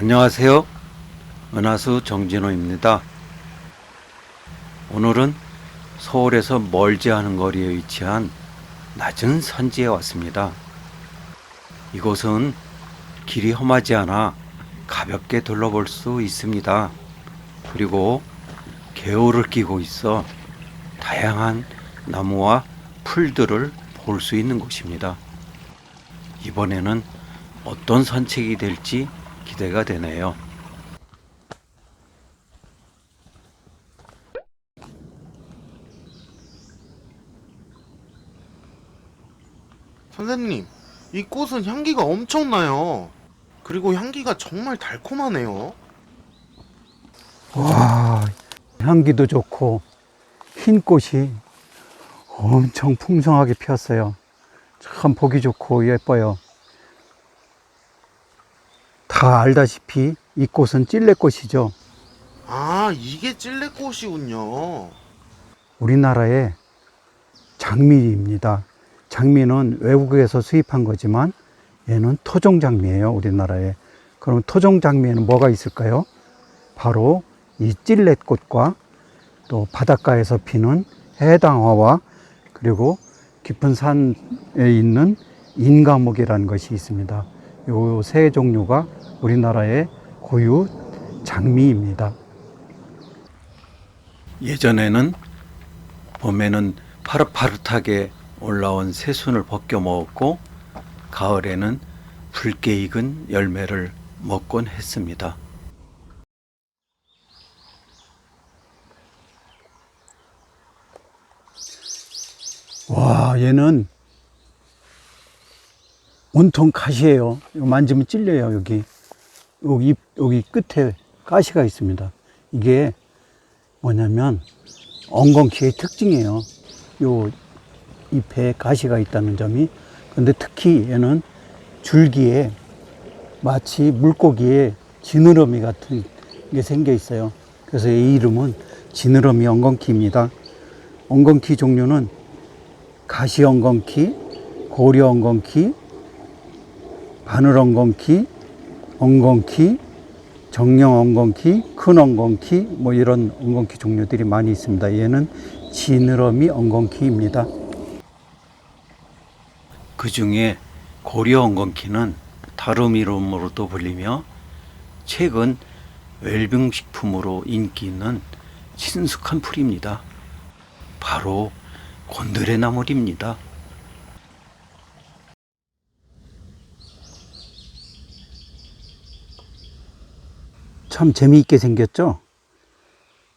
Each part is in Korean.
안녕하세요. 은하수 정진호입니다. 오늘은 서울에서 멀지 않은 거리에 위치한 낮은 산지에 왔습니다. 이곳은 길이 험하지 않아 가볍게 둘러볼 수 있습니다. 그리고 개울을 끼고 있어 다양한 나무와 풀들을 볼 수 있는 곳입니다. 이번에는 어떤 산책이 될지 기대가 되네요. 선생님, 이 꽃은 향기가 엄청나요. 그리고 향기가 정말 달콤하네요. 와, 향기도 좋고 흰 꽃이 엄청 풍성하게 피었어요. 참 보기 좋고 예뻐요. 다 알다시피 이 꽃은 찔레꽃이죠. 아, 이게 찔레꽃이군요. 우리나라의 장미입니다. 장미는 외국에서 수입한 거지만 얘는 토종 장미예요. 우리나라에. 그럼 토종 장미에는 뭐가 있을까요? 바로 이 찔레꽃과 또 바닷가에서 피는 해당화와 그리고 깊은 산에 있는 인가목이라는 것이 있습니다. 요 세 종류가 우리나라의 고유 장미입니다. 예전에는 봄에는 파릇파릇하게 올라온 새순을 벗겨 먹었고 가을에는 붉게 익은 열매를 먹곤 했습니다. 와, 얘는 온통 가시예요. 만지면 찔려요, 여기. 여기, 잎- 여기 끝에 가시가 있습니다. 이게 뭐냐면 엉겅퀴의 특징이에요. 요 잎에 가시가 있다는 점이. 근데 특히 얘는 줄기에 마치 물고기의 지느러미 같은 게 생겨 있어요. 그래서 이 이름은 지느러미 엉겅퀴입니다. 엉겅퀴 종류는 가시 엉겅퀴, 고리 엉겅퀴, 바늘 엉겅퀴, 엉겅퀴, 정령 엉겅퀴, 큰 엉겅퀴, 뭐 이런 엉겅퀴 종류들이 많이 있습니다. 얘는 지느러미 엉겅퀴입니다. 그 중에 고려 엉겅퀴는 다름 이름으로도 불리며 최근 웰빙식품으로 인기 있는 친숙한 풀입니다. 바로 곤드레 나물입니다. 참 재미있게 생겼죠?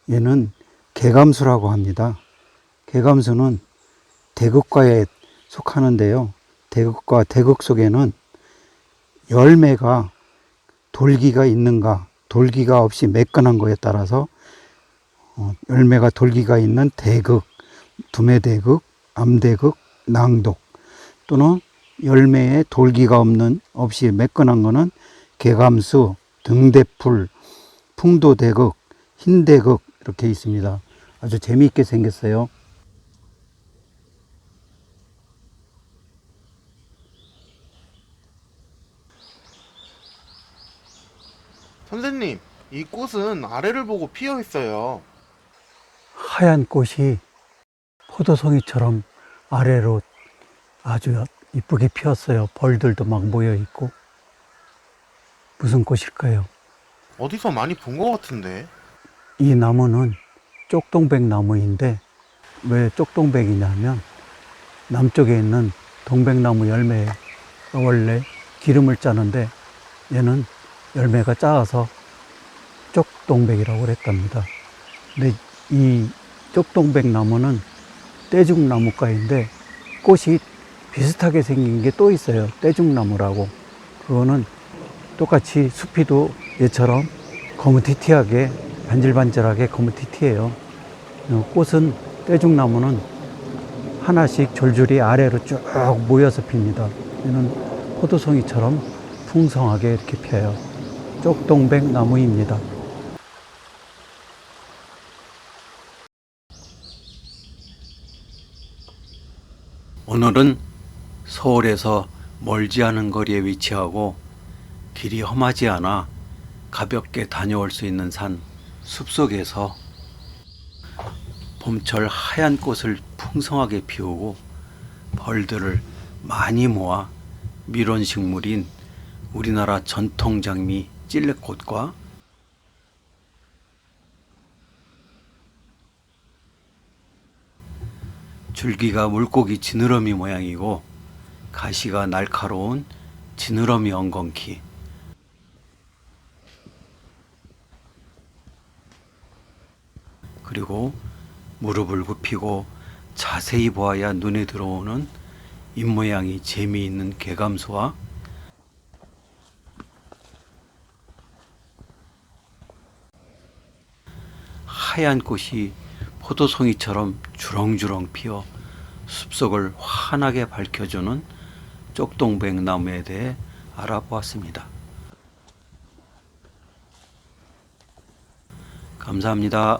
얘는 개감수라고 합니다. 개감수는 대극과에 속하는데요. 대극과 대극 속에는 열매가 돌기가 있는가, 돌기가 없이 매끈한 거에 따라서 어, 열매가 돌기가 있는 대극, 두매대극, 암대극, 낭독 또는 열매에 돌기가 없는 없이 매끈한 거는 개감수, 등대풀, 풍도대극, 흰대극 이렇게 있습니다. 아주 재미있게 생겼어요. 선생님, 이 꽃은 아래를 보고 피어 있어요. 하얀 꽃이 포도송이처럼 아래로 아주 이쁘게 피었어요. 벌들도 막 모여 있고. 무슨 꽃일까요? 어디서 많이 본 것 같은데. 이 나무는 쪽동백 나무인데 왜 쪽동백이냐면 남쪽에 있는 동백나무 열매가 원래 기름을 짜는데 얘는 열매가 작아서 쪽동백이라고 그랬답니다. 근데 이 쪽동백 나무는 떼죽나무과인데 꽃이 비슷하게 생긴 게 또 있어요. 떼죽나무라고. 그거는 똑같이 숲이도 얘처럼 거무튀튀하게 반질반질하게 거무튀튀해요. 어, 꽃은 떼죽나무는 하나씩 줄줄이 아래로 쭉 모여서 핍니다. 얘는 포도송이처럼 풍성하게 이렇게 펴요. 쪽동백 나무입니다. 오늘은 서울에서 멀지 않은 거리에 위치하고 길이 험하지 않아 가볍게 다녀올 수 있는 산 숲속에서 봄철 하얀 꽃을 풍성하게 피우고 벌들을 많이 모아 밀원식물인 우리나라 전통 장미 찔레꽃과 줄기가 물고기 지느러미 모양이고 가시가 날카로운 지느러미 엉겅퀴 그리고 무릎을 굽히고 자세히 보아야 눈에 들어오는 입모양이 재미있는 개감소와 하얀 꽃이 포도송이처럼 주렁주렁 피어 숲속을 환하게 밝혀주는 쪽동백나무에 대해 알아보았습니다. 감사합니다.